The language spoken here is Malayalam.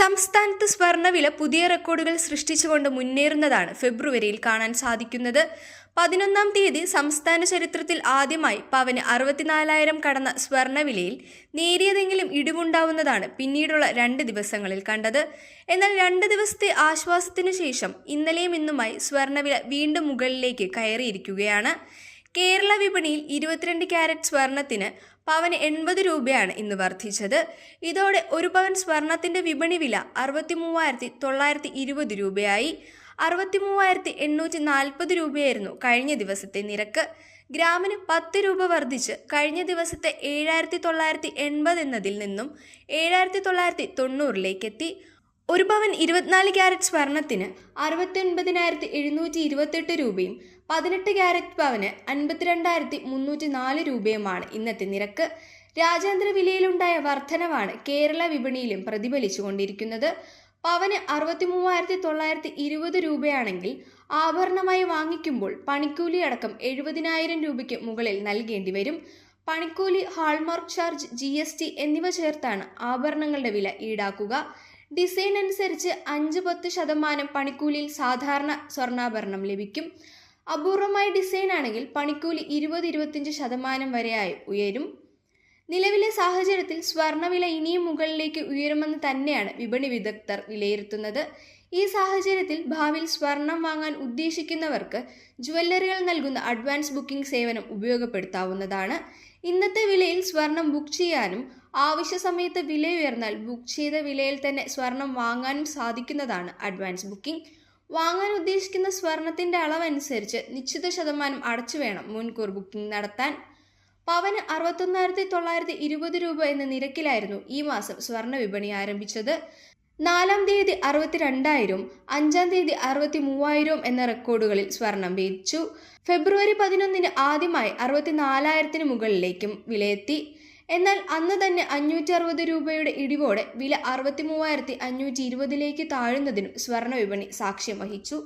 സംസ്ഥാനത്ത് സ്വർണവില പുതിയ റെക്കോർഡുകൾ സൃഷ്ടിച്ചുകൊണ്ട് മുന്നേറുന്നതാണ് ഫെബ്രുവരിയിൽ കാണാൻ സാധിക്കുന്നത്. പതിനൊന്നാം തീയതി സംസ്ഥാന ചരിത്രത്തിൽ ആദ്യമായി പവന് അറുപത്തിനാലായിരം കടന്ന സ്വർണവിലയിൽ നേരിയതെങ്കിലും ഇടിവുണ്ടാവുന്നതാണ് പിന്നീടുള്ള രണ്ട് ദിവസങ്ങളിൽ കണ്ടത്. എന്നാൽ രണ്ട് ദിവസത്തെ ആശ്വാസത്തിനു ശേഷം ഇന്നലെയും ഇന്നുമായി സ്വർണവില വീണ്ടും മുകളിലേക്ക് കയറിയിരിക്കുകയാണ്. കേരള വിപണിയിൽ ഇരുപത്തിരണ്ട് ക്യാരറ്റ് സ്വർണത്തിന് പവന് എൺപത് രൂപയാണ് ഇന്ന് വർദ്ധിച്ചത്. ഇതോടെ ഒരു പവൻ സ്വർണത്തിന്റെ വിപണി വില അറുപത്തി മൂവായിരത്തി തൊള്ളായിരത്തി ഇരുപത് രൂപയായി. അറുപത്തി മൂവായിരത്തി എണ്ണൂറ്റി നാൽപ്പത് രൂപയായിരുന്നു കഴിഞ്ഞ ദിവസത്തെ നിരക്ക്. ഗ്രാമിന് പത്ത് രൂപ വർദ്ധിച്ച് കഴിഞ്ഞ ദിവസത്തെ ഏഴായിരത്തി തൊള്ളായിരത്തി എൺപത് എന്നതിൽ നിന്നും ഏഴായിരത്തി തൊള്ളായിരത്തി തൊണ്ണൂറിലേക്ക് എത്തി. ഒരു പവൻ ഇരുപത്തിനാല് ക്യാരറ്റ് സ്വർണത്തിന് അറുപത്തി ഒൻപതിനായിരത്തി എഴുന്നൂറ്റി ഇരുപത്തെട്ട് രൂപയും പതിനെട്ട് ക്യാരറ്റ് പവന് അൻപത്തിരണ്ടായിരത്തി മുന്നൂറ്റി നാല് രൂപയുമാണ് ഇന്നത്തെ നിരക്ക്. രാജ്യാന്തര വിലയിലുണ്ടായ വർധനവാണ് കേരള വിപണിയിലും പ്രതിഫലിച്ചുകൊണ്ടിരിക്കുന്നത്. പവന് അറുപത്തി മൂവായിരത്തി തൊള്ളായിരത്തി ഇരുപത് രൂപയാണെങ്കിൽ ആഭരണമായി വാങ്ങിക്കുമ്പോൾ പണിക്കൂലി അടക്കം എഴുപതിനായിരം രൂപയ്ക്ക് മുകളിൽ നൽകേണ്ടി വരും. പണിക്കൂലി ഹാൾമാർക്ക് ചാർജ് ജി എന്നിവ ചേർത്താണ് ആഭരണങ്ങളുടെ വില ഈടാക്കുക. ഡിസൈൻ അനുസരിച്ച് അഞ്ച് പത്ത് ശതമാനം പണിക്കൂലിയിൽ സാധാരണ സ്വർണാഭരണം ലഭിക്കും. അപൂർവമായ ഡിസൈൻ ആണെങ്കിൽ പണിക്കൂലി ഇരുപത് ഇരുപത്തിയഞ്ച് ശതമാനം വരെയായി ഉയരും. നിലവിലെ സാഹചര്യത്തിൽ സ്വർണവില ഇനിയും മുകളിലേക്ക് ഉയരുമെന്ന് തന്നെയാണ് വിപണി വിദഗ്ധർ വിലയിരുത്തുന്നത്. ഈ സാഹചര്യത്തിൽ ഭാവിയിൽ സ്വർണം വാങ്ങാൻ ഉദ്ദേശിക്കുന്നവർക്ക് ജുവല്ലറികൾ നൽകുന്ന അഡ്വാൻസ് ബുക്കിംഗ് സേവനം ഉപയോഗപ്പെടുത്താവുന്നതാണ്. ഇന്നത്തെ വിലയിൽ സ്വർണം ബുക്ക് ചെയ്യാനും ആവശ്യ സമയത്ത് വില ഉയർന്നാൽ ബുക്ക് ചെയ്ത വിലയിൽ തന്നെ സ്വർണം വാങ്ങാനും സാധിക്കുന്നതാണ് അഡ്വാൻസ് ബുക്കിംഗ്. വാങ്ങാൻ ഉദ്ദേശിക്കുന്ന സ്വർണത്തിന്റെ അളവനുസരിച്ച് നിശ്ചിത ശതമാനം അടച്ചു വേണം മുൻകൂർ ബുക്കിംഗ് നടത്താൻ. പവന് അറുപത്തൊന്നായിരത്തി തൊള്ളായിരത്തി ഇരുപത് രൂപ എന്ന നിരക്കിലായിരുന്നു ഈ മാസം സ്വർണ വിപണി ആരംഭിച്ചത്. നാലാം തീയതി അറുപത്തിരണ്ടായിരവും അഞ്ചാം തീയതി അറുപത്തി മൂവായിരവും എന്ന റെക്കോർഡുകളിൽ സ്വർണം ഭേദിച്ചു ഫെബ്രുവരി പതിനൊന്നിന് ആദ്യമായി അറുപത്തിനാലായിരത്തിന് മുകളിലേക്കും വിലയെത്തി. എന്നാൽ അന്ന് തന്നെ അഞ്ഞൂറ്റി അറുപത് രൂപയുടെ ഇടിവോടെ വില അറുപത്തി മൂവായിരത്തി അഞ്ഞൂറ്റി ഇരുപതിലേക്ക് താഴുന്നതിനും സ്വർണ വിപണി സാക്ഷ്യം വഹിച്ചു.